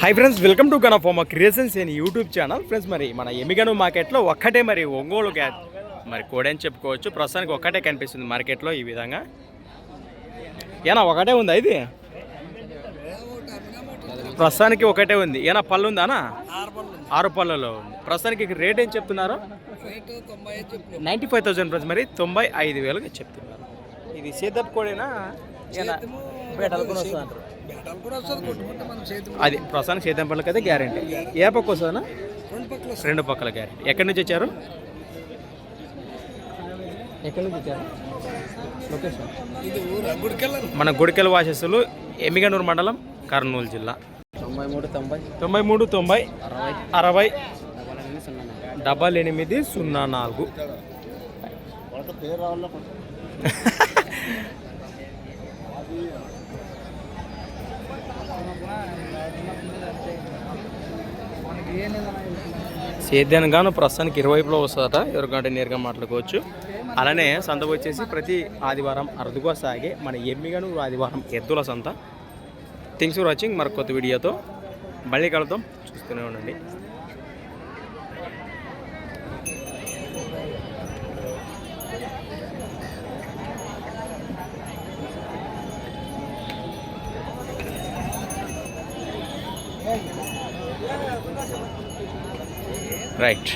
Hi friends welcome to గణఫోమ creations అని YouTube channel friends మరి మన ఎమిగను మార్కెట్లో ఒక్కటే మరి ఒంగోలు గ్యాస్ మరి కోడని చెప్పుకోవచ్చు. ప్రస్తుతానికి ఒక్కటే కనిపిస్తుంది మార్కెట్లో ఈ విధంగా. ఏనా ఒకటే ఉందా ఇది? ప్రస్తుతానికి ఒకటే ఉంది. ఏనా పళ్ళు ఉందానా? ఆరు పళ్ళలో ఉంది ప్రస్తుతానికి రేట్ ఏం చెప్తున్నారు? నైంటీ ఫైవ్ థౌసండ్ ఫ్రెండ్స్ మరి తొంభై ఐదు వేలుగా చెప్తున్నారు. ఇది సీతప్ కోడేనా? వస్తుంది అది ప్రస్తుతానికి సీతం పళ్ళకి అయితే గ్యారంటీ ఏ పక్క వస్తుందన్నా? రెండు పక్కల గ్యారెంటీ ఎక్కడి నుంచి వచ్చారు? ఎక్కడి నుంచి వచ్చారు? లొకేషన్. మన గుడికెల వాసస్సులు ఎమ్మిగనూరు మండలం కర్నూలు జిల్లా. తొంభై మూడు తొంభై. తొంభై మూడు తొంభై. అరవై. డబల్ ఎనిమిది సున్నా నాలుగు. సేద్యాన్ని గాను ప్రస్తుతానికి ఇరువైపులో వస్తుందట. ఎవరికంటే నేరుగా మాట్లాడుకోవచ్చు. అలానే సంత వచ్చేసి ప్రతి ఆదివారం అరుదుగా సాగే మన ఎమ్మిగను ఆదివారం ఎద్దుల సంత. థింగ్స్ ఫర్ వాచింగ్ మరి కొత్త వీడియోతో మళ్ళీ కలుద్దాం. చూస్తూనే ఉండండి. రైట్